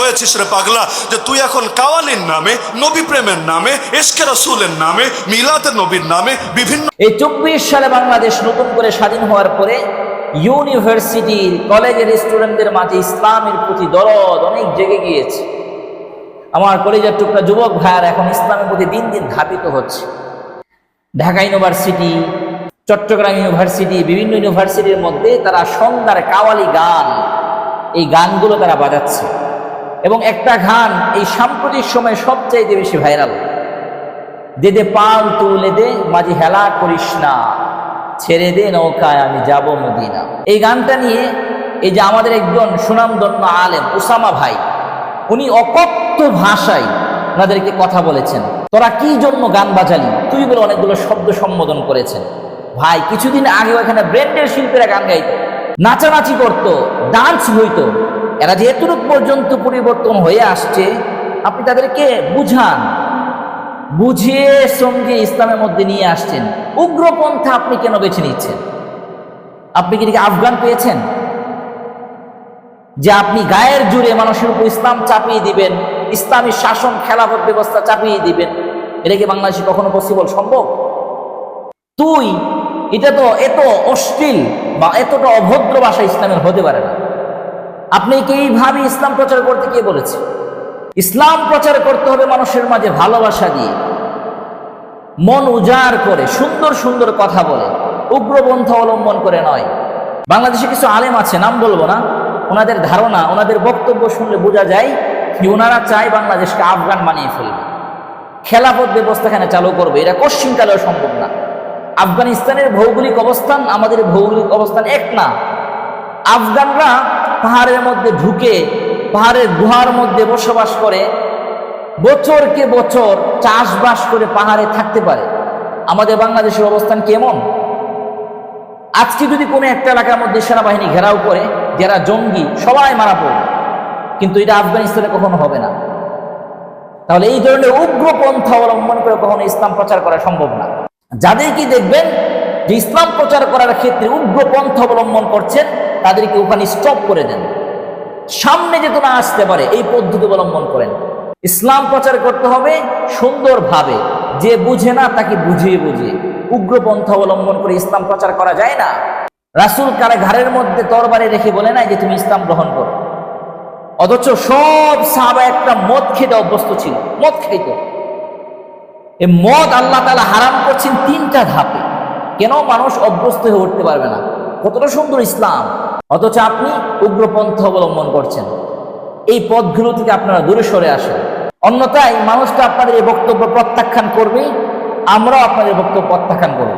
বলেছিস রে পাগলা যে তুই এখন কাওয়ালির নামে, নবী প্রেমের নামে এসকে রসুলের নামে মিলাদের নবীর নামে বিভিন্ন এই চব্বিশ সালে বাংলাদেশ নতুন করে স্বাধীন হওয়ার পরে ইউনিভার্সিটির কলেজের স্টুডেন্টদের মাঝে ইসলামের প্রতি দরদ অনেক জেগে গিয়েছে। আমার কলেজের টুকরা যুবক ভাইয়ার এখন ইসলামের প্রতি দিন দিন ধাবিত হচ্ছে। ঢাকা ইউনিভার্সিটি, চট্টগ্রাম ইউনিভার্সিটি, বিভিন্ন ইউনিভার্সিটির মধ্যে তারা সন্ধ্যার কাওয়ালি গান এই গানগুলো তারা বাজাচ্ছে। এবং একটা গান এই সাম্প্রতিক সময়ে সবচাইতে বেশি ভাইরাল। দে দে পাল তুলে দে, মাঝি হেলা করিস না। ছেড়ে দে নৌকায়, আমি যাব মদিনা। এই গানটা নিয়ে এই যে আমাদের একজন সুনামধন্য আলেম, উসামা ভাই, উনি অকথ্য ভাষায় ওনাদেরকে কথা বলেছেন। তোরা কি জন্য গান বাজালি? তুই বলে অনেকগুলো শব্দ সম্বোধন করেছেন। ভাই, কিছুদিন আগে এখানে ব্র্যান্ডের শিল্পীরা গান গাইতো। নাচানাচি করতো। ডান্স হইতো। এরা যে এতটুক পর্যন্ত পরিবর্তন হয়ে আসছে, আপনি তাদেরকে বুঝান। বুঝিয়ে সঙ্গে ইসলামের মধ্যে নিয়ে আসছেন। উগ্রপন্থা আপনি কেন বেছে নিচ্ছেন? আপনি কি আফগান পেয়েছেন? যে আপনি গায়ের জুড়ে মানুষের উপর ইসলাম চাপিয়ে দিবেন, ইসলামী শাসন, খেলাফত ব্যবস্থা চাপিয়ে দিবেন, এটা কি বাংলাদেশে কখনো পসিবল সম্ভব? তুই এটা তো এত অশ্লীল বা এতটা অভদ্র ভাষা ইসলামের হতে পারে না। আপনি কি এইভাবে ইসলাম প্রচার করতে কে বলেছে ইসলাম প্রচার করতে হবে মানুষের মাঝে ভালোবাসা দিয়ে। মন উজাড় করে, সুন্দর সুন্দর কথা বলে, উগ্রপন্থা অবলম্বন করে নয়। বাংলাদেশে কিছু আলেম আছে, নাম বলব না। ওনাদের ধারণা, ওনাদের বক্তব্য শুনলে বোঝা যায় যে ওনারা চায় বাংলাদেশকে আফগান বানিয়ে ফেলবে। খেলাফত ব্যবস্থা এখানে চালু করবে। এটা কশ্চিনকালেও সম্ভব না। আফগানিস্তানের ভৌগোলিক অবস্থান আমাদের ভৌগোলিক অবস্থান এক না। আফগানরা পাহাড়ের মধ্যে ঢুকে, পাহাড়ের গুহার মধ্যে বসবাস করে, বছরকে বছর চাষবাস করে পাহাড়ে থাকতে পারে। আমাদের বাংলাদেশের অবস্থান কেমন? আজকে যদি কোনো একটা এলাকার মধ্যে সেনাবাহিনী ঘেরাও করে, যারা জঙ্গি, সবাই মারা পড়বে। কিন্তু এটা আফগানিস্তানে কখনো হবে না। তাহলে এই ধরনের উগ্র পন্থা অবলম্বন করে কখনো ইসলাম প্রচার করা সম্ভব না। যাদেরকে দেখবেন যে ইসলাম প্রচার করার ক্ষেত্রে উগ্র পন্থা অবলম্বন করছেন, তাদেরকে ওখানে স্টপ করে দেন। সামনে যেত না আসতে পারে, এই পদ্ধতি অবলম্বন করেন। ইসলাম প্রচার করতে হবে সুন্দরভাবে। যে বুঝে না, তাকে বুঝিয়ে বুঝিয়ে। উগ্রপন্থা অবলম্বন করে ইসলাম প্রচার করা যায় না। রাসুল কারে ঘাড়ের মধ্যে তরবারে রেখে বলে নাই যে তুমি ইসলাম গ্রহণ করো। অথচ সব সাহাবা একটা মদ খেতে অভ্যস্ত ছিল। মদ খাইতো এই মদ আল্লাহ তালা হারাম করছেন তিনটা ধাপে। কেন মানুষ অভ্যস্ত হয়ে উঠতে পারবে না? কতটা সুন্দর ইসলাম। অথচ আপনি উগ্রপন্থ অবলম্বন করছেন। এই পথগুলো থেকে আপনারা দূরে সরে আসেন। অন্যথায় মানুষটা আপনাদের এই বক্তব্য প্রত্যাখ্যান করবে, আমরাও আপনাদের বক্তব্য প্রত্যাখ্যান করব।